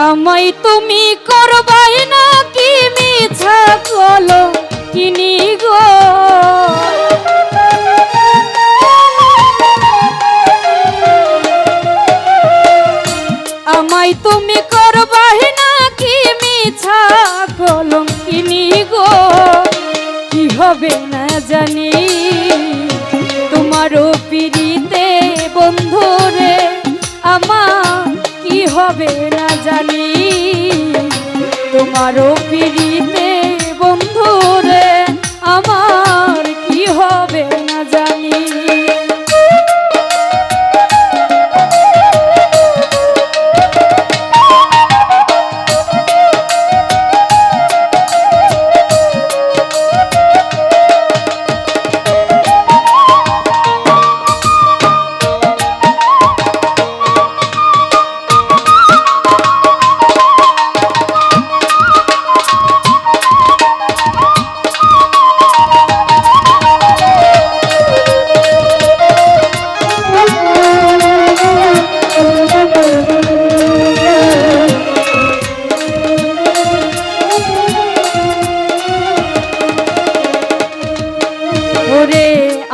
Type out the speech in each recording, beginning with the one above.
আমায় তুমি করবাই না কি মিছা কলো কিনি গো আমায় তুমি করবাই না কি মিছা কলম কিনি গো কি হবে না জানি। তোমারও পিড়িতে বন্ধুরে, আমার কি হবে না জানি? তোমারও পিড়িতে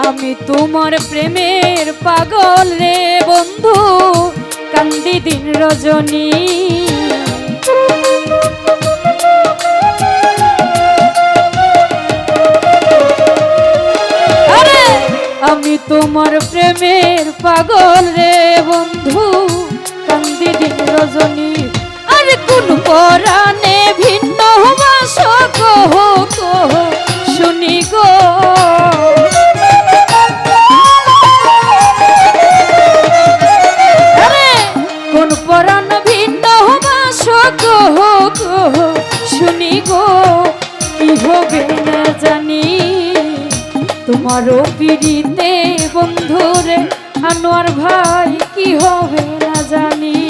আমি তোমার প্রেমের পাগল রে বন্ধু, কান্দি দিন রজনী। আমি তোমার প্রেমের পাগল রে বন্ধু, কান্দি দিন রজনী। আরে, কোন পরাণে তোমারও পিড়িতে বন্ধুরে আনোয়ার ভাই কি হবে না জানি।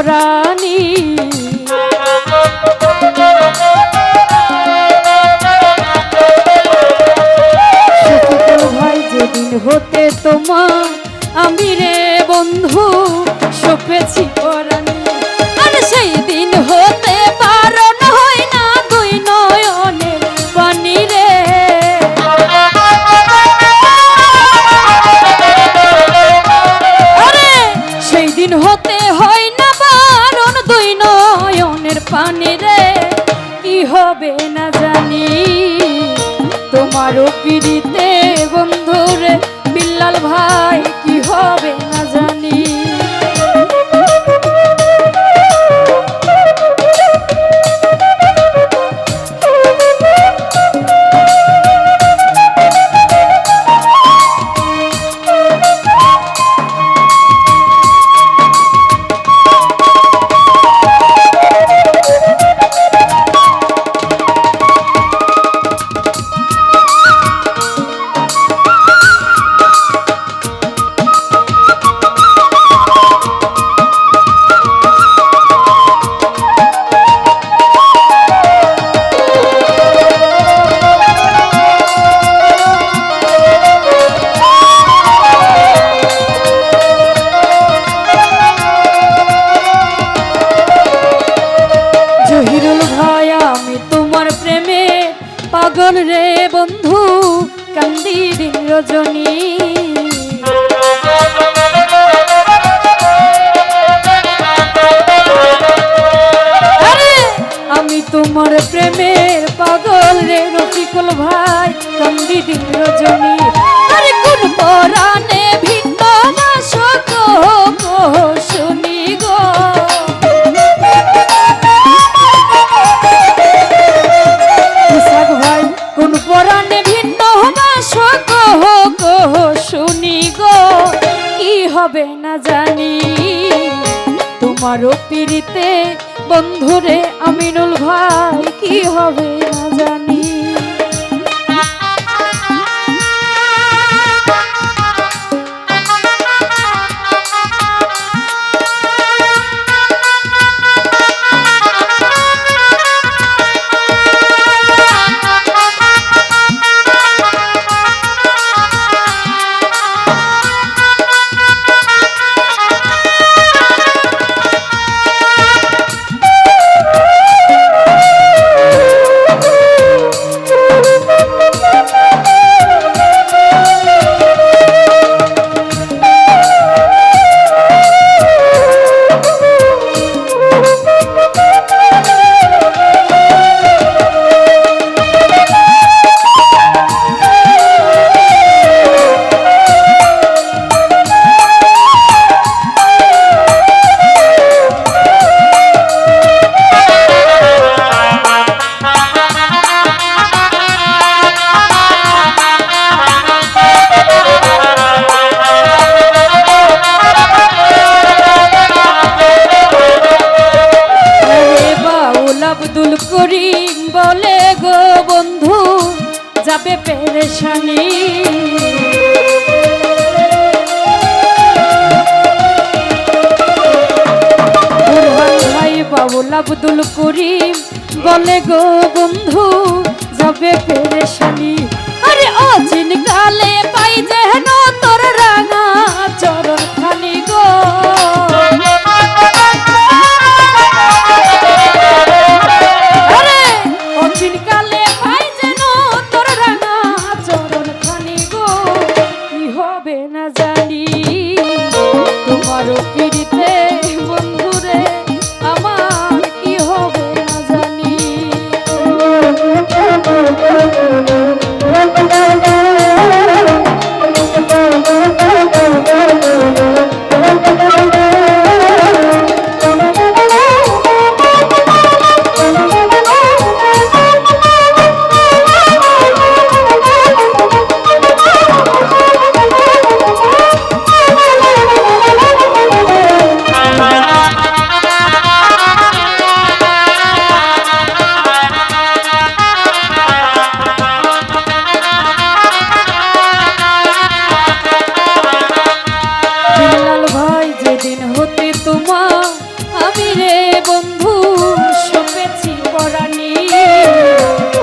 সপেছি জানি তোমারও পিড়িতে বন্ধুরে বিল্লাল ভাই কি হবে না জানি। দিন রজনী আমি তোমার প্রেমের পাগল রে রসিকল ভাই কান্দি দিন রজনী হবে না জানি। তোমারও পিড়িতে বন্ধুরে আমিনুল ভাই কি হবে? করিম বলে গো বন্ধু, যাবে পেরেশানি। বাবুল আব্দুল করিম বলে গো বন্ধু, যাবে পেরেশানি। আরে অচিন কালে পাই যেন